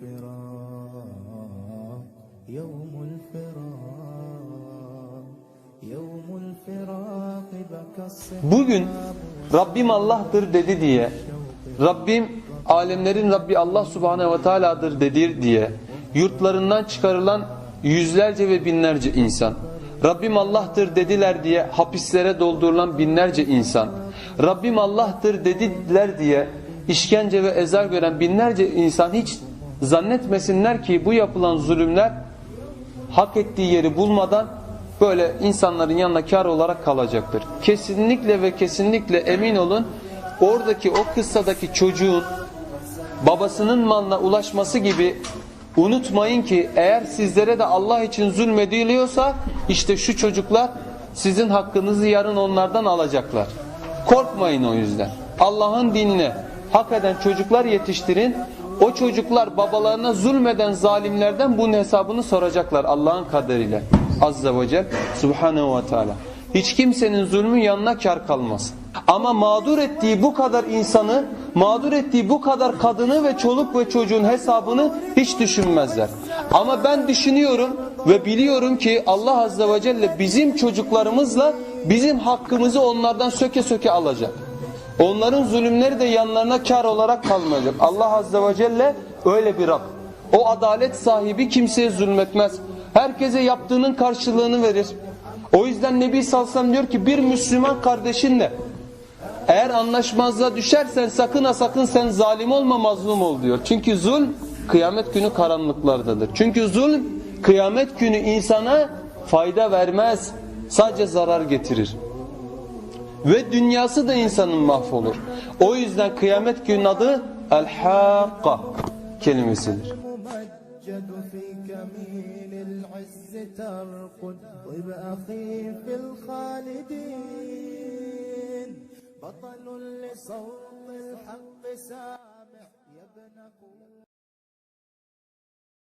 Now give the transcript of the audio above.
الفراق يوم الفراق يوم الفراق بكى الصحاب Bugün Rabbim Allah'tır dedi diye, Rabbim alemlerin Rabbi Allah Subhanahu ve Teala'dır dedi diye yurtlarından çıkarılan yüzlerce ve binlerce insan, Rabbim Allah'tır dediler diye hapislere doldurulan binlerce insan, Rabbim Allah'tır dediler diye işkence ve ezar gören binlerce insan hiç zannetmesinler ki bu yapılan zulümler hak ettiği yeri bulmadan böyle insanların yanına kar olarak kalacaktır. Kesinlikle ve kesinlikle emin olun oradaki o kıssadaki çocuğun babasının malına ulaşması gibi unutmayın ki eğer sizlere de Allah için zulmediliyorsa işte şu çocuklar sizin hakkınızı yarın onlardan alacaklar. Korkmayın o yüzden. Allah'ın dinine hak eden çocuklar yetiştirin. O çocuklar babalarına zulmeden zalimlerden bunun hesabını soracaklar Allah'ın kaderiyle. Azze ve Celle Subhanahu ve Teala. Hiç kimsenin zulmü yanına kar kalmaz. Ama mağdur ettiği bu kadar insanı, mağdur ettiği bu kadar kadını ve çoluk ve çocuğun hesabını hiç düşünmezler. Ama ben düşünüyorum ve biliyorum ki Allah Azze ve Celle bizim çocuklarımızla bizim hakkımızı onlardan söke söke alacak. Onların zulümleri de yanlarına kar olarak kalmayacak. Allah Azze ve Celle öyle bir Rab. O adalet sahibi kimseye zulmetmez. Herkese yaptığının karşılığını verir. O yüzden Nebi sellem diyor ki bir Müslüman kardeşinle eğer anlaşmazlığa düşersen sakın ha sakın sen zalim olma mazlum ol diyor. Çünkü zulm kıyamet günü karanlıklardadır. Çünkü zulm kıyamet günü insana fayda vermez. Sadece zarar getirir Ve dünyası da insanın mahvolur. O yüzden kıyamet günün adı El-Hakka kelimesidir. ممجد في كمين العز ترقد طب أخي في الخالدين بطل لصوت الحق سامع يا ابن